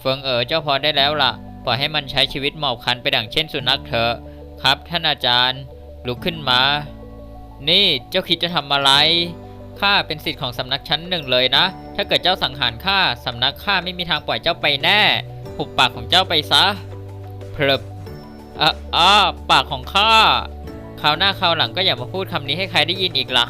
เฟิงเอ๋อเจ้าพอได้แล้วล่ะ ปล่อยให้มันใช้ชีวิตหมอบคันไปดั่งเช่นสุนัขเถอะครับ ท่านอาจารย์ลุกขึ้นมา นี่เจ้าคิดจะทำอะไรข้าเป็นสิทธิ์ของสำนักชั้นหนึ่งเลยนะ ถ้าเกิดเจ้าสังหารข้าสำนักข้าไม่มีทางปล่อยเจ้าไปแน่หุบปากของเจ้าไปซะเพลบอะอ่าปากของข้าคราวหน้าคราวหลังก็อย่ามาพูดคำนี้ให้ใครได้ยินอีกล่ะ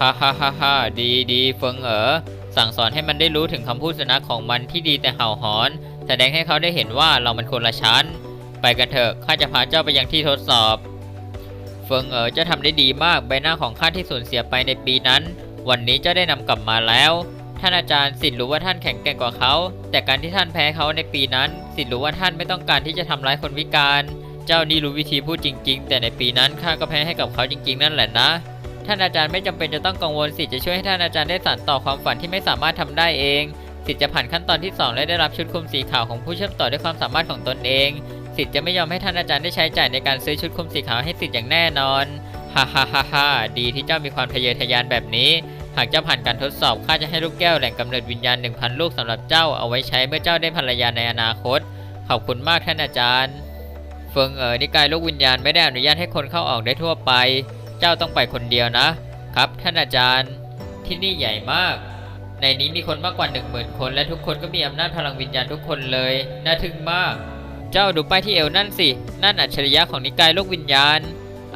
ฮ่าฮ่าฮ่าฮ่าดีดีเฟิงเอ๋อ สั่งสอนให้มันได้รู้ถึงคำพูดสุนัขของมันที่ดีแต่เห่าหอน แสดงให้เขาได้เห็นว่าเรามันคนละชั้น ไปกันเถอะข้าจะพาเจ้าไปยังที่ทดสอบ เฟิงเอ๋อเจ้าทำได้ดีมากใบหน้าของข้าที่สูญเสียไปในปีนั้น วันนี้เจ้าได้นำกลับมาแล้ว ท่านอาจารย์สิทธิ์รู้ว่าท่านแข็งแกร่งกว่าเขา แต่การที่ท่านแพ้เขาในปีนั้น สิทธิ์รู้ว่าท่านไม่ต้องการที่จะทำร้ายคนพิการ เจ้านี่รู้วิธีพูดจริง ๆ แต่ในปีนั้นข้าก็แพ้ให้กับเขาจริง ๆ นั่นแหละนะ ท่านอาจารย์ไม่จำเป็นจะต้องกังวลสิทธิ์จะช่วยให้ท่านอาจารย์ได้สานต่อความฝันที่ไม่สามารถทำได้เอง สิทธิ์จะผ่านขั้นตอนที่สองและได้รับชุดคลุมสีขาวของผู้เชื่อมต่อด้วยความสามารถของตนเอง สิทธิ์จะไม่ยอมให้ท่านอาจารย์ได้ใช้จ่ายในการซื้อชุดคลุมสีขาวให้สิทธิ์อย่างแน่นอนฮ่าฮ่าฮ่าฮ่าดีที่เจ้ามีความทะเยอทะยานแบบนี้ หากเจ้าผ่านการทดสอบข้าจะให้ลูกแก้วแหล่งกำเนิดวิญญาณ 1,000 ลูกสำหรับเจ้าเอาไว้ใช้เมื่อเจ้าได้ภรรยาในอนาคต ขอบคุณมากท่านอาจารย์ เฟิงเอ๋อนิกายลูกวิญญาณไม่ได้อนุญาตให้คนเข้าออกได้ทั่วไป จ้าต้องไปคนเดียวนะ ครับ ท่านอาจารย์ที่นี่ใหญ่มาก ในนี้มีคนมากกว่า1 0,000 คนและทุกคนก็มีอำนาจพลังวิญญาณทุกคนเลยน่าทึ่งมาก เจ้าดูป้ายที่เอวนั่นสินั่นอัจฉริยะของนิกายโลกวิญญาณ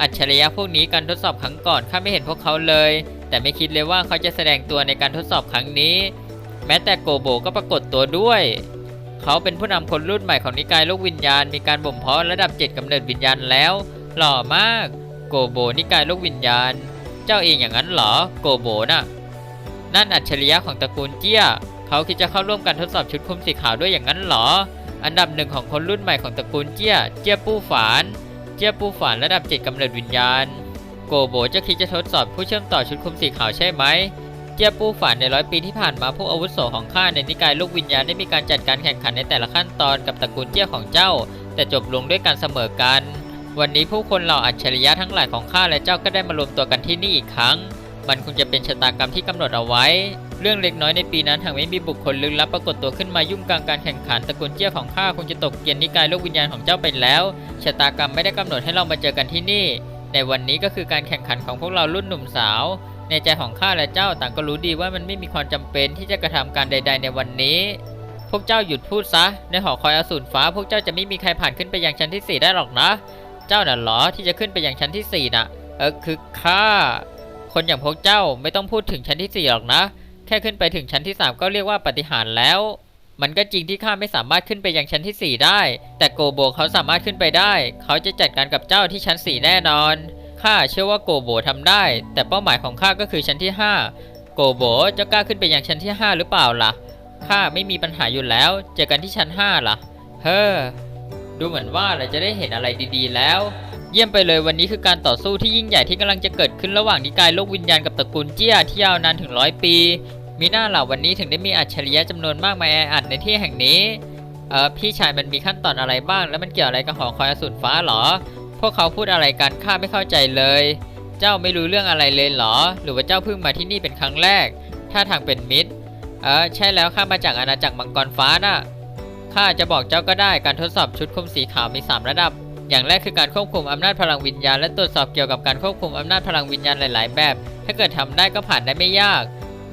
อัจฉริยะพวกนี้การทดสอบครั้งก่อนข้าไม่เห็นพวกเขาเลย แต่ไม่คิดเลยว่าเขาจะแสดงตัวในการทดสอบครั้งนี้ แม้แต่โกโบก็ปรากฏตัวด้วยเขาเป็นผู้นำคนรุ่นใหม่ของนิกายโลกวิญญาณ มีการบ่มเพาะระดับเจ็ดกำเนิดวิญญาณแล้ว หล่อมาก โกโบนิกายโลกวิญญาณ เจ้าเองอย่างนั้นเหรอ โกโบน่ะ นั่นอัจฉริยะของตระกูลเจี้ย เขาคิดจะเข้าร่วมการทดสอบชุดคลุมสีขาวด้วยอย่างนั้นเหรอ อันดับหนึ่งของคนรุ่นใหม่ของตระกูลเจี้ย เจี้ยปู้ฝาน เจี้ยปู้ฝานระดับเจ็ดกำเนิดวิญญาณ โกโบจะคิดจะทดสอบผู้เชื่อมต่อชุดคลุมสีขาวใช่ไหมเจียปู้ฝานในร้อยปีที่ผ่านมาผู้อาวุโสของข้าในนิกายลูกวิญญาณได้มีการจัดการแข่งขันในแต่ละขั้นตอนกับตระกูลเจี้ยของเจ้า แต่จบลงด้วยการเสมอกัน วันนี้ผู้คนเหล่าอัจฉริยะทั้งหลายของข้าและเจ้าก็ได้มารวมตัวกันที่นี่อีกครั้ง มันคงจะเป็นชะตากรรมที่กำหนดเอาไว้ เรื่องเล็กน้อยในปีนั้นหากไม่มีบุคคลลึกลับปรากฏตัวขึ้นมายุ่งกลางการแข่งขันตระกูลเจี้ยของข้าคงจะตกเกียนนิกายโลกวิญญาณของเจ้าไปแล้ว ชะตากรรมไม่ได้กำหนดให้เรามาเจอกันที่นี่ ในวันนี้ก็คือการแข่งขันของพวกเรารุ่นหนุ่มสาว ในใจของข้าและเจ้าต่างก็รู้ดีว่ามันไม่มีความจำเป็นที่จะกระทำการใด ๆ ในวันนี้พวกเจ้าหยุดพูดซะ ในหอคอยอสูรฟ้า พวกเจ้าจะไม่มีใครผ่านขึ้นไปยังชั้นที่สี่ได้หรอกนะ เจ้าน่ะเหรอที่จะขึ้นไปอยังชั้นที่สี่น่ะ เออคือข้าคนอย่างพวกเจ้าไม่ต้องพูดถึงชั้นที่สี่หรอกนะ แค่ขึ้นไปถึงชั้นที่สามก็เรียกว่าปฏิหารแล้ว มันก็จริงที่ข้าไม่สามารถขึ้นไปยังชั้นที่สี่ได้ แต่โกโบเขาสามารถขึ้นไปได้ เขาจะจัดการกับเจ้าที่ชั้นสี่แน่นอนข้าเชื่อว่าโกโบทำได้ แต่เป้าหมายของข้าก็คือชั้นที่ห้าโกโบจะกล้าขึ้นไปยังชั้นที่ห้าหรือเปล่าล่ะข้าไม่มีปัญหาอยู่แล้ว เจอกันที่ชั้นห้าล่ะ เฮ้อ ดูเหมือนว่าเราจะได้เห็นอะไรดีๆ แล้ว เยี่ยมไปเลยวันนี้คือการต่อสู้ที่ยิ่งใหญ่ที่กำลังจะเกิดขึ้นระหว่างนิกายโลกวิญญาณกับตระกูลเจียที่ยาวนานถึงร้อยปี มีหน้าเหล่าวันนี้ถึงได้มีอัจฉริยะจำนวนมากมาแออัดในที่แห่งนี้เออพี่ชายมันมีขั้นตอนอะไรบ้าง แล้วมันเกี่ยวอะไรกับหอคอยอสูรฟ้าหรอ พวกเขาพูดอะไรกันข้าไม่เข้าใจเลย เจ้าไม่รู้เรื่องอะไรเลยหรอ หรือว่าเจ้าเพิ่งมาที่นี่เป็นครั้งแรก ถ้าทางเป็นมิตร เออใช่แล้วข้ามาจากอาณาจักรมังกรฟ้าน่ะ ข้าจะบอกเจ้าก็ได้การทดสอบชุดคุมสีขาวมี 3 ระดับ อย่างแรกคือการควบคุมอำนาจพลังวิญญาณและตรวจสอบเกี่ยวกับการควบคุมอำนาจพลังวิญญาณหลาย ๆ แบบ ถ้าเกิดทำได้ก็ผ่านได้ไม่ยาก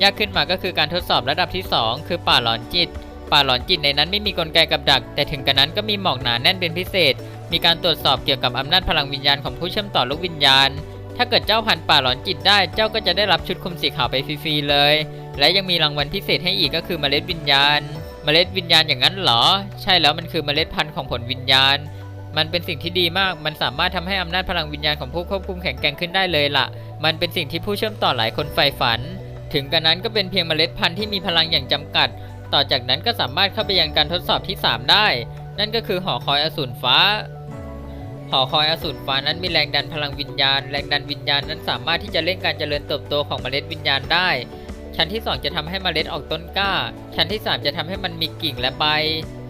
ยากขึ้นมาก็คือการทดสอบระดับที่ 2 คือป่าหลอนจิต ป่าหลอนจิตในนั้นไม่มีกลไกกับดัก แต่ถึงกระนั้นก็มีหมอกหนาแน่นเป็นพิเศษ มีการตรวจสอบเกี่ยวกับอำนาจพลังวิญญาณของผู้เชื่อมต่อลูกวิญญาณ ถ้าเกิดเจ้าผ่านป่าหลอนจิตได้ เจ้าก็จะได้รับชุดคุมสีขาวไปฟรี ๆ เลย และยังมีรางวัลพิเศษให้อีกก็คือเมล็ดวิญญาณ เมล็ดวิญญาณอย่างนั้นเหรอ ใช่แล้วมันคือเมล็ดพันธุ์ของผลวิญญาณ มันเป็นสิ่งที่ดีมาก มันสามารถทำให้อำนาจพลังวิญญาณของผู้ควบคุมแข็งแกร่งขึ้นได้เลยล่ะ มันเป็นสิ่งที่ผู้เชื่อมต่อหลายคนใฝ่ฝัน ถึงกระนั้นก็เป็นเพียงเมล็ดพันธุ์ที่มีพลังอย่างจำกัด ต่อจากนั้นก็สามารถเข้าไปยังการทดสอบที่ 3 ได้ นั่นก็คือหอคอยอสูรฟ้า หอคอยอสูรฟ้านั้นมีแรงดันพลังวิญญาณ แรงดันวิญญาณนั้นสามารถที่จะเร่งการเจริญเติบโตของเมล็ดวิญญาณได้ ชั้นที่ 2 จะทำให้เมล็ดออกต้นกล้า ชั้นที่ 3 จะทำให้มันมีกิ่งและใบ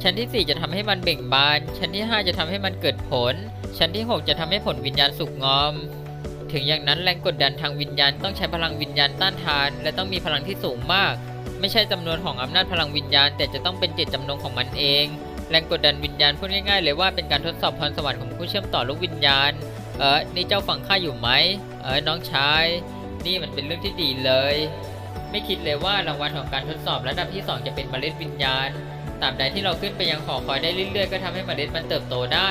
ชั้นที่ 4 จะทำให้มันเบ่งบาน ชั้นที่ 5 จะทำให้มันเกิดผล ชั้นที่ 6 จะทำให้ผลวิญญาณสุกงอม ถึงอย่างนั้นแรงกดดันทางวิญญาณต้องใช้พลังวิญญาณต้านทาน และต้องมีพลังที่สูงมาก ไม่ใช่จำนวนของอำนาจพลังวิญญาณ แต่จะต้องเป็นเจตจำนงของมันเอง แรงกดดันวิญญาณพูดง่ายๆเลยว่าเป็นการทดสอบพรสวรรค์ของผู้เชื่อมต่อลูกวิญญาณ เออนี่เจ้าฟังข้าอยู่ไหม เออน้องชาย นี่มันเป็นเรื่องที่ดีเลย ไม่คิดเลยว่ารางวัลของการทดสอบระดับที่ 2 จะเป็นเมล็ดวิญญาณตราบใดที่เราขึ้นไปยังหอคอยได้เรื่อยๆ ก็ทำให้เมล็ดมันเติบโตได้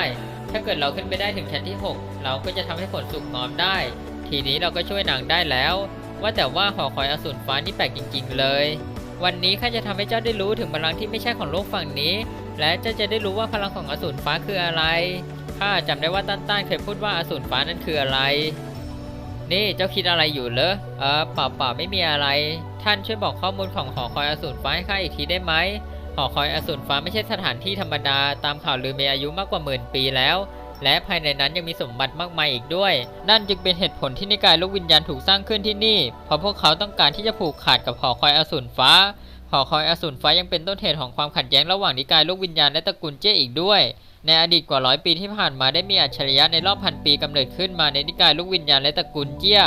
ถ้าเกิดเราขึ้นไปได้ถึงชั้นที่ 6 เราก็จะทำให้ผลสุกงอมได้ ทีนี้เราก็ช่วยนางได้แล้ว ว่าแต่ว่าหอคอยอสูรฟ้านี่แปลกจริง ๆ เลย วันนี้ข้าจะทำให้เจ้าได้รู้ถึงพลังที่ไม่ใช่ของโลกฝั่งนี้ และเจ้าจะได้รู้ว่าพลังของอสูรฟ้าคืออะไรข้าจำได้ว่าต้านต้านเคยพูดว่าอสูรฟ้านั้นคืออะไร นี่เจ้าคิดอะไรอยู่เหรอเออเปล่าเปล่าไม่มีอะไร ท่านช่วยบอกข้อมูลของหอคอยอสูรฟ้าให้ข้าอีกทีได้ไหมหอคอยอสูรฟ้าไม่ใช่สถานที่ธรรมดาตามข่าวลือมีอายุมากกว่าหมื่นปีแล้ว และภายในนั้นยังมีสมบัติมากมายอีกด้วย นั่นจึงเป็นเหตุผลที่นิกายลูกวิญญาณถูกสร้างขึ้นที่นี่ เพราะพวกเขาต้องการที่จะผูกขาดกับหอคอยอสูรฟ้า อคอยอสูรฟ้ายังเป็นต้นเหตุของความขัดแย้งระหว่างนิกายลูกวิญญาณและตระกูลเจ้อีกด้วย ในอดีตกว่าร้อยปีที่ผ่านมาได้มีอัจฉริยะในรอบพันปีกำเนิดขึ้นมาในนิกายลูกวิญญาณและตระกูลเจี้ย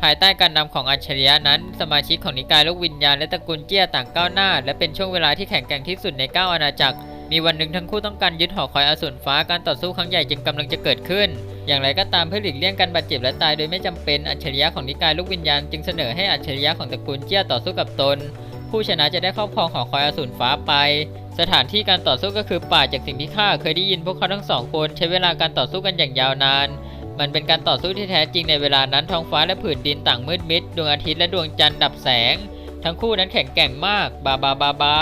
ภายใต้การนำของอัจฉริยะนั้น สมาชิกของนิกายลูกวิญญาณและตระกูลเจี้ยต่างก้าวหน้า และเป็นช่วงเวลาที่แข็งแกร่งที่สุดในเก้าอาณาจักร มีวันหนึ่งทั้งคู่ต้องการยึดหอคอยอสูรฟ้าการต่อสู้ครั้งใหญ่จึงกำลังจะเกิดขึ้น อย่างไรก็ตามเพื่อหลีกเลี่ยงการบาดเจ็บและตายโดยไม่จำเป็นอัจฉริยะของนิกายลูกวิญญาณจึงเสนอให้อัจฉริยะของตระกูลเจี้ยต่อสู้กับตน ผู้ชนะจะได้ครอบครองหอคอยอสูรฟ้าไป สถานที่การต่อสู้ก็คือป่าจากสิ่งที่ข้าเคยได้ยินพวกเขาทั้งสองคนใช้เวลาการต่อสู้กันอย่างยาวนาน มันเป็นการต่อสู้ที่แท้จริงในเวลานั้นท้องฟ้าและผืนดินต่างมืดมิดดวงอาทิตย์และดวงจันทร์ดับแสง ทั้งคู่นั้นแข็งแกร่งมาก บาบาบาบา